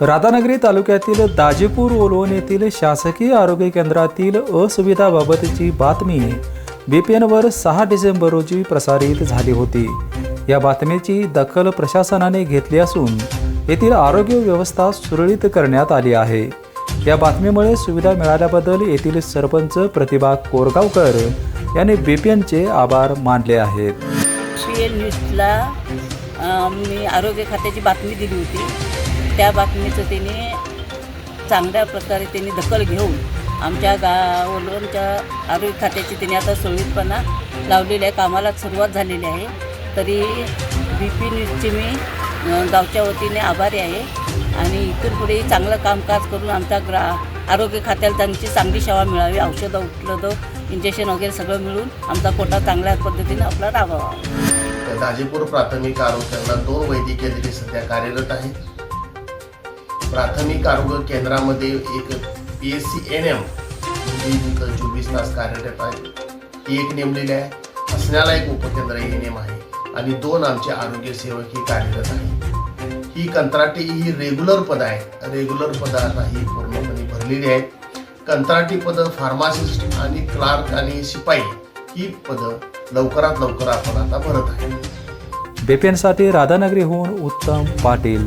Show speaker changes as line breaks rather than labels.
राधानगरी तालुक्यातील दाजीपूर ओलवण येथील शासकीय आरोग्य केंद्रातील असुविधाबाबतची बातमी बीपीएनवर सहा डिसेंबर रोजी प्रसारित झाली होती. या बातमीची दखल प्रशासनाने घेतली असून येथील आरोग्य व्यवस्था सुरळीत करण्यात आली आहे. या बातमीमुळे सुविधा मिळाल्याबद्दल येथील सरपंच प्रतिभा कोरगावकर यांनी बीपीएनचे आभार मानले आहेत.
न्यूजला मी आरोग्य खात्याची बातमी दिली होती. त्या बातमीचं त्याने चांगल्या प्रकारे त्यांनी दखल घेऊन आमच्या गावलोनच्या आरोग्य खात्याची त्यांनी आता सुरळीतपणा लावलेली आहे. कामाला सुरुवात झालेली आहे. तरी बी पी न्यूजची मी गावच्या वतीने आभारी आहे. आणि इथून पुढे चांगलं कामकाज करून आमच्या ग्रा आरोग्य खात्याला त्यांची चांगली सेवा मिळावी औषधं उपलब्ध इंजेक्शन वगैरे सगळं मिळून आमचा कोटा चांगल्या पद्धतीने आपला राबवावा.
गाजीपूर प्राथमिक आरोग्य दोन वैद्यकीय सध्या कार्यरत आहेत. प्राथमिक आरोग्य केंद्रामध्ये एक P S C N M म्हणजे चोवीस तास कार्यरत आहे ती एक नेमलेली आहे. असण्याला एक उपकेंद्र एन एम आहे. आणि दोन आमचे आरोग्य सेवक ही कार्यरत आहे ही कंत्राटी ही रेग्युलर पद आहे. रेग्युलर पदांना आता ही पूर्णपणे भरलेली आहेत. कंत्राटी पदं फार्मासिस्ट आणि क्लार्क आणि शिपाई ही पदं लवकरात लवकर आपण आता भरत आहे.
बेपेनसाठी राधानगरीहून उत्तम पाटील.